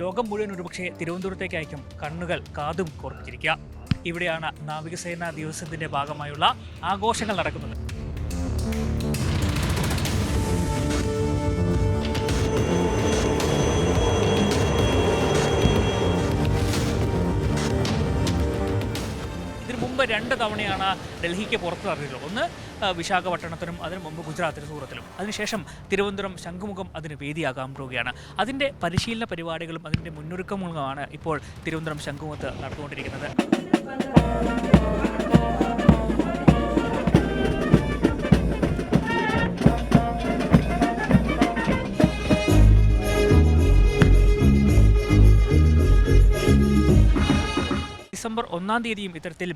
ലോകം മുഴുവൻ ഒരുപക്ഷെ തിരുവനന്തപുരത്തേക്കായിരിക്കും കണ്ണുകൾ കാതും കുറച്ചിരിക്കുക ഇവിടെയാണ് നാവികസേനാ ദിവസത്തിന്റെ ഭാഗമായുള്ള ആഘോഷങ്ങൾ നടക്കുന്നത്. രണ്ട് തവണയാണ് ഡൽഹിക്ക് പുറത്ത് ഒന്ന് വിശാഖപട്ടണത്തിനും അതിനു മുമ്പ് ഗുജറാത്തിന് സൂറത്തിലും. അതിനുശേഷം തിരുവനന്തപുരം ശംഖുമുഖം അതിന് വേദിയാകാൻ പോവുകയാണ്. അതിന്റെ പരിശീലന പരിപാടികളും അതിന്റെ മുന്നൊരുക്കങ്ങളുമാണ് ഇപ്പോൾ തിരുവനന്തപുരം ശംഖുമുഖത്ത് നടന്നുകൊണ്ടിരിക്കുന്നത്. ഡിസംബർ ഒന്നാം തീയതിയും ഇത്തരത്തിൽ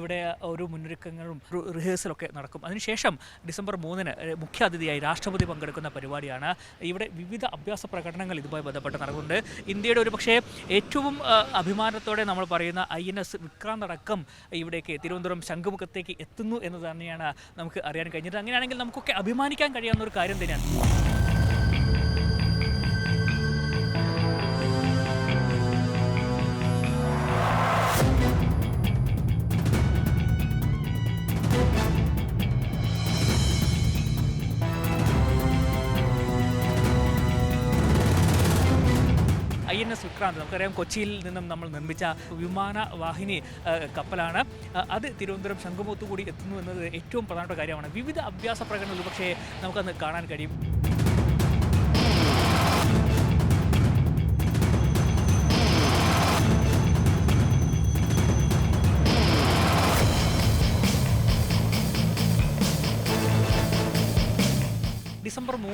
ഇവിടെ ഒരു മുന്നൊരുക്കങ്ങളും റിഹേഴ്സലൊക്കെ നടക്കും. അതിനുശേഷം ഡിസംബർ മൂന്നിന് മുഖ്യ മുഖ്യാതിഥിയായി രാഷ്ട്രപതി പങ്കെടുക്കുന്ന പരിപാടിയാണ്. ഇവിടെ വിവിധ അഭ്യാസ പ്രകടനങ്ങൾ ഇതുമായി ബന്ധപ്പെട്ട് നടക്കുന്നുണ്ട്. ഇന്ത്യയുടെ ഒരു പക്ഷേ ഏറ്റവും അഭിമാനത്തോടെ നമ്മൾ പറയുന്ന ഐ എൻ എസ് വിക്രാന്ത് അടക്കം ഇവിടേക്ക് തിരുവനന്തപുരം ശംഖുമുഖത്തേക്ക് എത്തുന്നു എന്ന് തന്നെയാണ് നമുക്ക് അറിയാൻ കഴിഞ്ഞത്. അങ്ങനെയാണെങ്കിൽ നമുക്കൊക്കെ അഭിമാനിക്കാൻ കഴിയാവുന്ന ഒരു കാര്യം തന്നെയാണ്. എൻ നമുക്കറിയാം കൊച്ചിയിൽ നിന്നും നമ്മൾ നിർമ്മിച്ച വിമാന വാഹിനി കപ്പലാണ്. അത് തിരുവനന്തപുരം ശംഖുമുഖത്ത് കൂടി എത്തുന്നു എന്നത് ഏറ്റവും പ്രധാനപ്പെട്ട കാര്യമാണ്. വിവിധ അഭ്യാസ പ്രകടനങ്ങൾ പക്ഷേ നമുക്കന്ന് കാണാൻ കഴിയും.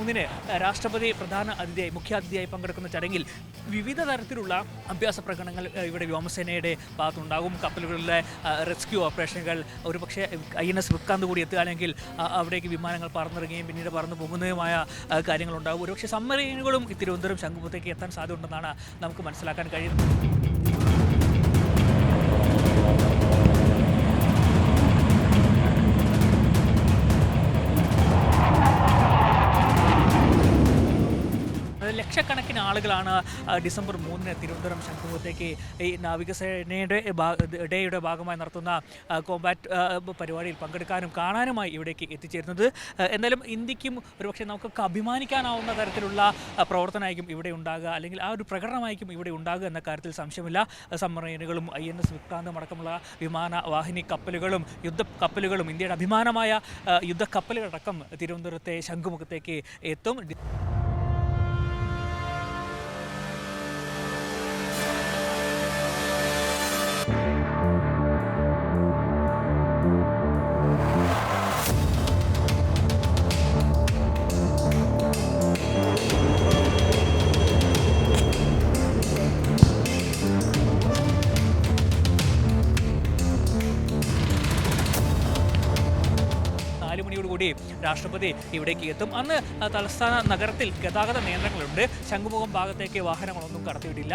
മൂന്നിന് രാഷ്ട്രപതി പ്രധാന അതിഥിയായി മുഖ്യാതിഥിയായി പങ്കെടുക്കുന്ന ചടങ്ങിൽ വിവിധ തരത്തിലുള്ള അഭ്യാസ പ്രകടനങ്ങൾ ഇവിടെ വ്യോമസേനയുടെ ഭാഗത്തുണ്ടാകും. കപ്പലുകളിലെ റെസ്ക്യൂ ഓപ്പറേഷനുകൾ ഒരുപക്ഷെ ഐ എൻ എസ് വിക്രാന്ത് കൂടി എത്തുകയാണെങ്കിൽ അവിടേക്ക് വിമാനങ്ങൾ പറന്നിറങ്ങുകയും പിന്നീട് പറന്നു പോകുന്നതുമായ കാര്യങ്ങളുണ്ടാകും. ഒരുപക്ഷെ സമ്മറീനുകളും തിരുവനന്തപുരം ശംഖുപുത്തേക്ക് എത്താൻ സാധ്യതയുണ്ടെന്നാണ് നമുക്ക് മനസ്സിലാക്കാൻ കഴിയുന്നത്. ആളുകളാണ് ഡിസംബർ മൂന്നിന് തിരുവനന്തപുരം ശംഖുമുഖത്തേക്ക് ഈ നാവികസേനയുടെ ഡേയുടെ ഭാഗമായി നടത്തുന്ന കോമ്പാറ്റ് പരിപാടിയിൽ പങ്കെടുക്കാനും കാണാനുമായി ഇവിടേക്ക് എത്തിച്ചേരുന്നത്. എന്തായാലും ഇന്ത്യക്കും ഒരുപക്ഷെ നമുക്കൊക്കെ അഭിമാനിക്കാനാവുന്ന തരത്തിലുള്ള പ്രവർത്തനമായിരിക്കും ഇവിടെ ഉണ്ടാകുക. അല്ലെങ്കിൽ ആ ഒരു പ്രകടനമായിരിക്കും ഇവിടെ ഉണ്ടാകുക എന്ന കാര്യത്തിൽ സംശയമില്ല. സബ്മറൈനുകളും ഐ എൻ എസ് വിക്രാന്തം അടക്കമുള്ള വിമാന വാഹിനി കപ്പലുകളും യുദ്ധ കപ്പലുകളും ഇന്ത്യയുടെ അഭിമാനമായ യുദ്ധക്കപ്പലുകളടക്കം യുദ്ധ കപ്പലുകളടക്കം തിരുവനന്തപുരത്തെ ശംഖുമുഖത്തേക്ക് എത്തും. മണിയോടുകൂടി രാഷ്ട്രപതി ഇവിടേക്ക് എത്തും. അന്ന് തലസ്ഥാന നഗരത്തിൽ ഗതാഗത നിയന്ത്രണങ്ങളുണ്ട്. ശംഖുമുഖം ഭാഗത്തേക്ക് വാഹനങ്ങളൊന്നും കടത്തിവിടില്ല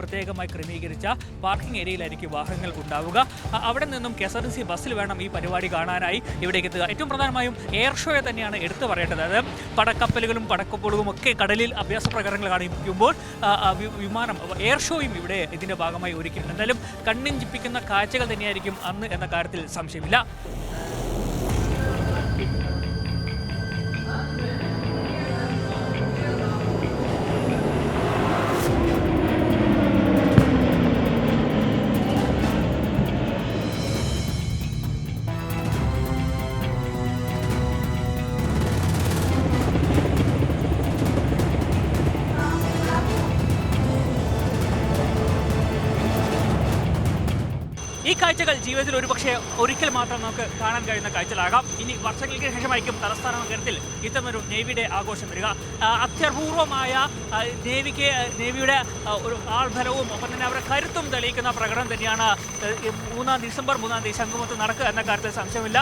പ്രത്യേകമായി ക്രമീകരിച്ച പാർക്കിംഗ് ഏരിയയിലായിരിക്കും വാഹനങ്ങൾ ഉണ്ടാവുക. അവിടെ നിന്നും K S R T C ബസ്സിൽ വേണം ഈ പരിപാടി കാണാനായി ഇവിടേക്ക് എത്തുക. ഏറ്റവും പ്രധാനമായും എയർ ഷോയെ തന്നെയാണ് എടുത്തു പറയേണ്ടത്. അതായത് പടക്കപ്പലുകളും പടക്കപ്പലുകളും ഒക്കെ കടലിൽ അഭ്യാസ പ്രകടനങ്ങൾ കാണിക്കുമ്പോൾ വിമാനം എയർ ഷോയും ഇവിടെ ഇതിന്റെ ഭാഗമായി ഒരുക്കിയിട്ടുണ്ട്. എന്തായാലും കണ്ണിഞ്ചിപ്പിക്കുന്ന കാഴ്ചകൾ തന്നെയായിരിക്കും അന്ന് എന്ന കാര്യത്തിൽ സംശയമില്ല. ഈ കാഴ്ചകൾ ജീവിതത്തിൽ ഒരുപക്ഷെ ഒരിക്കൽ മാത്രം നമുക്ക് കാണാൻ കഴിയുന്ന കാഴ്ചകളാകാം. ഇനി വർഷങ്ങൾക്ക് ശേഷമായിരിക്കും തലസ്ഥാന നഗരത്തിൽ ഇത്തരമൊരു നേവിയുടെ ആഘോഷം വരിക. അത്യപൂർവമായ നേവിക്ക് നേവിയുടെ ഒരു ആൾബലവും ഒപ്പം തന്നെ അവരുടെ കരുത്തും തെളിയിക്കുന്ന പ്രകടനം തന്നെയാണ് മൂന്നാം ഡിസംബർ മൂന്നാം തീയതി ശംഖുമുഖത്ത് നടക്കുക എന്ന കാര്യത്തിൽ സംശയമില്ല.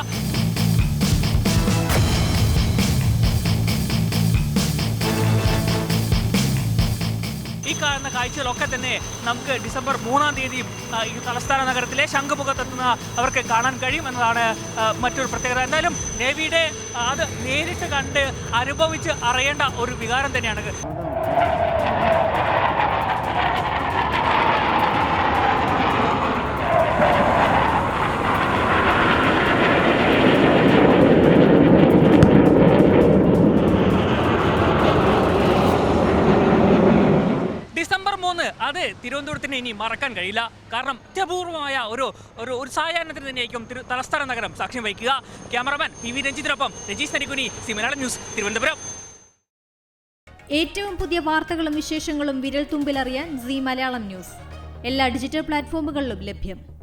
കാഴ്ചകളൊക്കെ തന്നെ നമുക്ക് ഡിസംബർ മൂന്നാം തീയതി ഈ തലസ്ഥാന നഗരത്തിലെ ശംഖുമുഖത്തെത്തുന്ന അവർക്ക് കാണാൻ കഴിയും എന്നതാണ് മറ്റൊരു പ്രത്യേകത. എന്തായാലും നേവിയുടെ അത് നേരിട്ട് കണ്ട് അനുഭവിച്ച് അറിയേണ്ട ഒരു വികാരം തന്നെയാണ്. അത് തിരുവനന്തപുരത്തിന് ഇനി മറക്കാൻ കഴിയില്ല. കാരണം അത്യപൂർവമായ ഒരു ഒരു ഒരു സായാഹ്നത്തിന് തന്നെയായിരിക്കും തിരു തലസ്ഥാന നഗരം സാക്ഷ്യം വഹിക്കുക. ക്യാമറമാൻ പി വി രഞ്ജിത്തിനൊപ്പം രജീഷ് നരിക്കുനി സി ന്യൂസ് തിരുവനന്തപുരം. ഏറ്റവും പുതിയ വാർത്തകളും വിശേഷങ്ങളും വിരൽ തുമ്പിലറിയാൻ സി മലയാളം ന്യൂസ്. എല്ലാ ഡിജിറ്റൽ പ്ലാറ്റ്ഫോമുകളിലും ലഭ്യം.